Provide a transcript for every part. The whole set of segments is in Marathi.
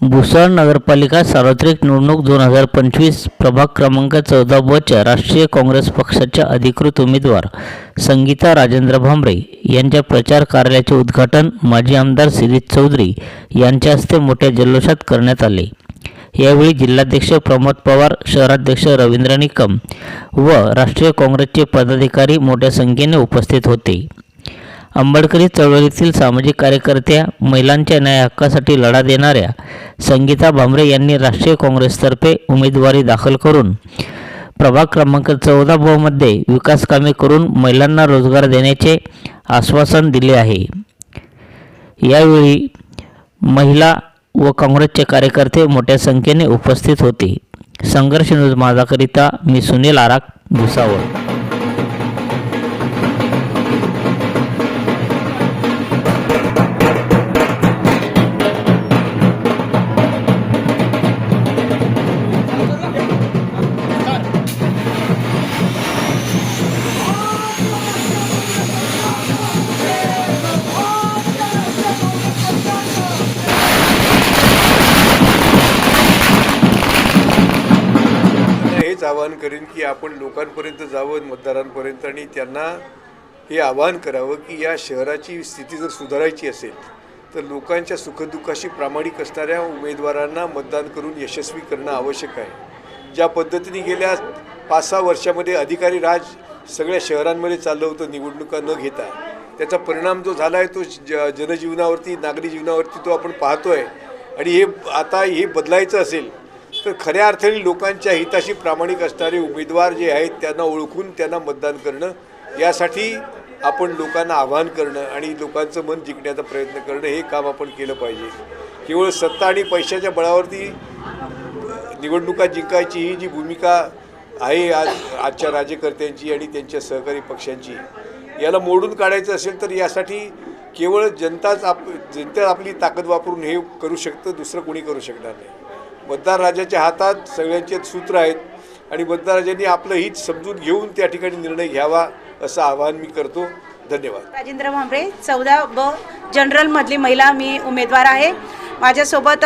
भुसाळ नगरपालिका सार्वत्रिक निवडणूक दोन हजार पंचवीस प्रभाग क्रमांक चौदा बच्या राष्ट्रीय काँग्रेस पक्षाच्या अधिकृत उमेदवार संगीता राजेंद्र भांबरे यांच्या प्रचार कार्यालयाचे उद्घाटन माजी आमदार सिरीज चौधरी यांच्या हस्ते मोठ्या जल्लोषात करण्यात आले. यावेळी जिल्हाध्यक्ष प्रमोद पवार शहराध्यक्ष रवींद्र निकम व राष्ट्रीय काँग्रेसचे पदाधिकारी मोठ्या संख्येने उपस्थित होते. आंबेडकरी चळवळीतील सामाजिक कार्यकर्त्या महिलांच्या न्याय हक्कासाठी लढा देणाऱ्या संगीता भांबरे यांनी राष्ट्रीय काँग्रेसतर्फे उमेदवारी दाखल करून प्रभाग क्रमांक चौदा ब मध्ये विकास कामे करून महिलांना रोजगार देण्याचे आश्वासन दिले आहे. यावेळी महिला व काँग्रेसचे कार्यकर्ते मोठ्या संख्येने उपस्थित होते. संघर्ष न्यूज माझाकरिता मी सुनील आराक भुसावळ. आवाहन करेन की आपण लोकांपर्यंत जावं मतदारांपर्यंत आणि त्यांना हे आवाहन करावं की या शहराची स्थिती जर सुधारायची असेल तर लोकांच्या सुखदुःखाशी प्रामाणिक असणाऱ्या उमेदवारांना मतदान करून यशस्वी करणं आवश्यक आहे. ज्या पद्धतीने गेल्या पाच सहा वर्षामध्ये अधिकारी राज सगळ्या शहरांमध्ये चाललं होतं निवडणुका न घेता त्याचा परिणाम जो झाला आहे तो ज जनजीवनावरती नागरी जीवनावरती तो आपण पाहतो आहे आणि हे आता हे बदलायचं असेल तर खऱ्या अर्थाने लोकांच्या हिताशी प्रामाणिक असणारे उमेदवार जे आहेत त्यांना ओळखून त्यांना मतदान करणं यासाठी आपण लोकांना आव्हान करणं आणि लोकांचं मन जिंकण्याचा प्रयत्न करणं हे काम आपण केलं पाहिजे. केवळ सत्ता आणि पैशाच्या बळावरती निवडणुका जिंकायची ही जी भूमिका आहे आज आजच्या राज्यकर्त्यांची आणि त्यांच्या सहकारी पक्षांची याला मोडून काढायचं असेल तर यासाठी केवळ जनताच आप जनता आपली ताकद वापरून हे करू शकतं दुसरं कोणी करू शकणार नाही. मतदार राजाच्या हातात सगळ्यांचे सूत्र आहेत आणि मतदार राजांनी आपलं हित समजून घेऊन त्या ठिकाणी निर्णय घ्यावा असं आवाहन मी करतो. धन्यवाद. राजेंद्र भांबरे चौदा ब जनरलमधली महिला मी उमेदवार आहे. माझ्यासोबत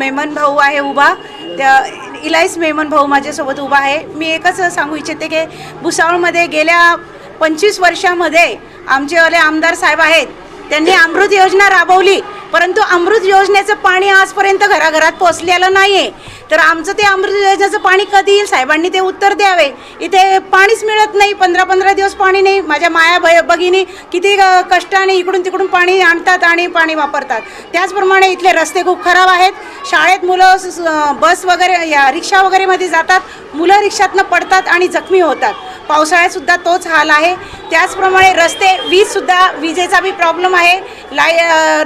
मेमन भाऊ आहे उभा. त्या इलाईस मेमन भाऊ माझ्यासोबत उभा आहे. मी एकच सांगू इच्छिते की भुसावळमध्ये गेल्या पंचवीस वर्षामध्ये आमचेवाले आमदार साहेब आहेत. त्यांनी अमृत योजना राबवली. परंतु अमृत योजनेचं पाणी आजपर्यंत घराघरात पोचलेलं नाही आहे तर आमचं ते अमृत योजनेचं पाणी कधी येईल? साहेबांनी ते उत्तर द्यावे. इथे पाणीच मिळत नाही. पंधरा पंधरा दिवस पाणी नाही. माझ्या माया भय भगिनी किती कष्टाने इकडून तिकडून पाणी आणतात आणि पाणी वापरतात. त्याचप्रमाणे इथले रस्ते खूप खराब आहेत. शाळेत मुलं बस वगैरे या रिक्षा वगैरेमध्ये जातात. मुलं रिक्षातनं पडतात आणि जखमी होतात. पावसाळ्यातसुद्धा तोच हाल आहे. त्याचप्रमाणे रस्ते वीजसुद्धा विजेचा बी प्रॉब्लेम आहे. लाय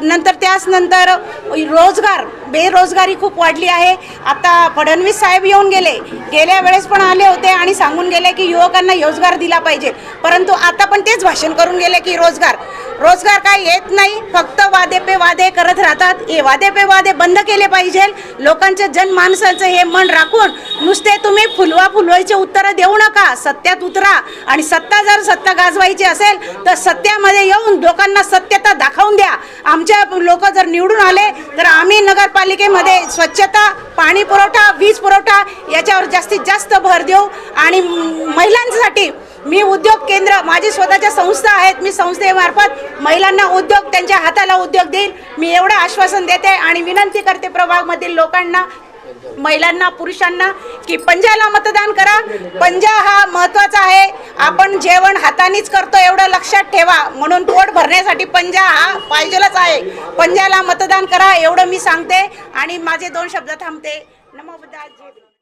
नंतर त्याच नंतर रोजगार बेरोजगारी खूप वाढली आहे. आता फडणवीस साहेब येऊन गेले. गेल्या वेळेस पण आले होते आणि सांगून गेले की युवकांना रोजगार दिला पाहिजे. परंतु आता पण तेच भाषण करून गेले की रोजगार. रोजगार काय येत नाही फक्त वादे पे वादे करत राहतात. हे वादे पे वादे बंद केले पाहिजे. लोकांच्या जनमानसाचं हे मन राखून नुसते तुम्ही फुलवा फुलवायचे उत्तरं देऊ नका. सत्यात उतरा. आणि सत्ता जर सत्ता गाजवायची असेल तर सत्यामध्ये येऊन लोकांना सत्यता दाखवून द्या. आमच्या लोक जर निवडून आले तर आम्ही नगरपालिकेमध्ये स्वच्छता पाणी पुरवठा वीज पुरवठा याच्यावर जास्तीत जास्त भर देऊ. आणि महिलांसाठी मी उद्योग केंद्र माझी स्वतःच्या संस्था आहेत. मी संस्थेमार्फत महिलांना उद्योग त्यांच्या हाताला उद्योग देईल मी एवढं आश्वासन देते आणि विनंती करते प्रभागमधील लोकांना महिलांना पुरुषांना की पंजाला मतदान करा. पंजा हा महत्त्वाचा आहे. आपण जेवण हातानेच करतो एवढं लक्षात ठेवा. म्हणून पोट भरण्यासाठी पंजा हा पाहिजेलाच आहे. पंजाला मतदान करा एवढं मी सांगते. आणि माझे दोन शब्द थांबते. नमो